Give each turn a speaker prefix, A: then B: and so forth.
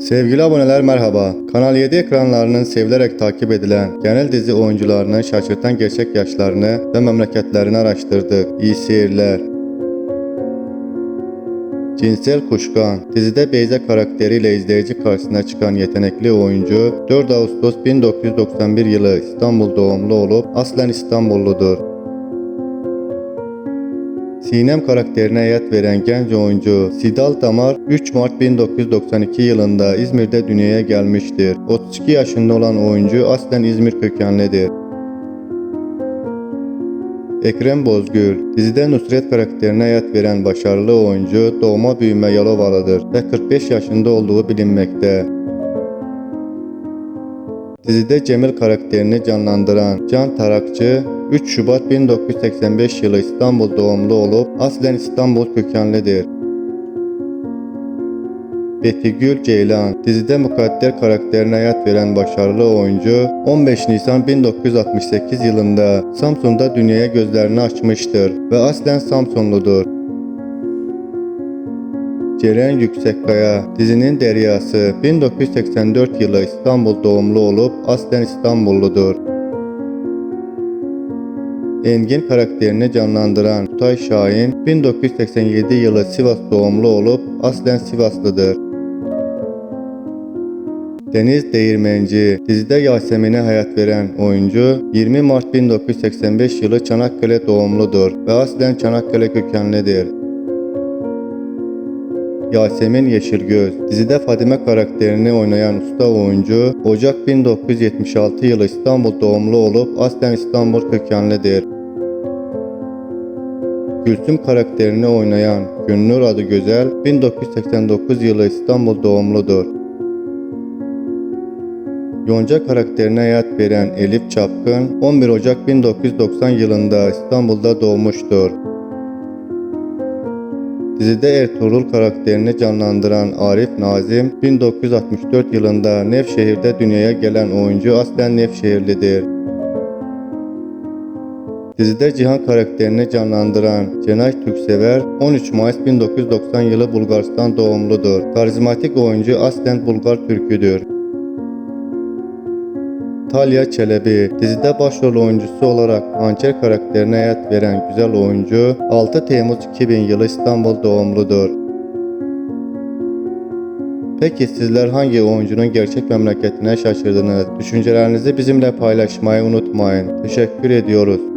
A: Sevgili aboneler merhaba. Kanal 7 ekranlarının sevilerek takip edilen genel dizi oyuncularının şaşırtan gerçek yaşlarını ve memleketlerini araştırdık. İyi seyirler. Cinsel Kuşkan Dizide Beyza karakteriyle izleyici karşısına çıkan yetenekli oyuncu 4 Ağustos 1991 yılı İstanbul doğumlu olup aslen İstanbulludur. Sinem karakterine hayat veren genç oyuncu Sidal Damar 3 Mart 1992 yılında İzmir'de dünyaya gelmiştir. 32 yaşında olan oyuncu aslen İzmir kökenlidir. Ekrem Bozgül, dizide Nusret karakterine hayat veren başarılı oyuncu doğma büyüme Yalovalıdır ve 45 yaşında olduğu bilinmekte. Dizide Cemil karakterini canlandıran Can Tarakçı 3 Şubat 1985 yılı İstanbul doğumlu olup aslen İstanbul kökenlidir. Betigül Ceylan dizide Mukadder karakterine hayat veren başarılı oyuncu 15 Nisan 1968 yılında Samsun'da dünyaya gözlerini açmıştır ve aslen Samsunludur. Ceren Yüksekkaya dizinin deryası 1984 yılı İstanbul doğumlu olup aslen İstanbulludur. Engin karakterini canlandıran Kutay Şahin 1987 yılı Sivas doğumlu olup aslen Sivaslıdır. Deniz Değirmenci dizide Yasemin'e hayat veren oyuncu 20 Mart 1985 yılı Çanakkale doğumludur ve aslen Çanakkale kökenlidir. Yasemin Yeşilgöz dizide Fadime karakterini oynayan usta oyuncu Ocak 1976 yılı İstanbul doğumlu olup aslen İstanbul kökenlidir. Gülsüm karakterini oynayan Günnur adı Güzel 1989 yılı İstanbul doğumludur. Yonca karakterine hayat veren Elif Çapkın 11 Ocak 1990 yılında İstanbul'da doğmuştur. Dizide Ertuğrul karakterini canlandıran Arif Nazim 1964 yılında Nevşehir'de dünyaya gelen oyuncu aslen Nevşehirlidir. Dizide Cihan karakterini canlandıran Cenay Türksever 13 Mayıs 1990 yılı Bulgaristan doğumludur. Karizmatik oyuncu aslen Bulgar Türküdür. Talya Çelebi dizide başrol oyuncusu olarak Hançer karakterine hayat veren güzel oyuncu 6 Temmuz 2000 yılı İstanbul doğumludur. Peki sizler hangi oyuncunun gerçek memleketine şaşırdınız? Düşüncelerinizi bizimle paylaşmayı unutmayın. Teşekkür ediyoruz.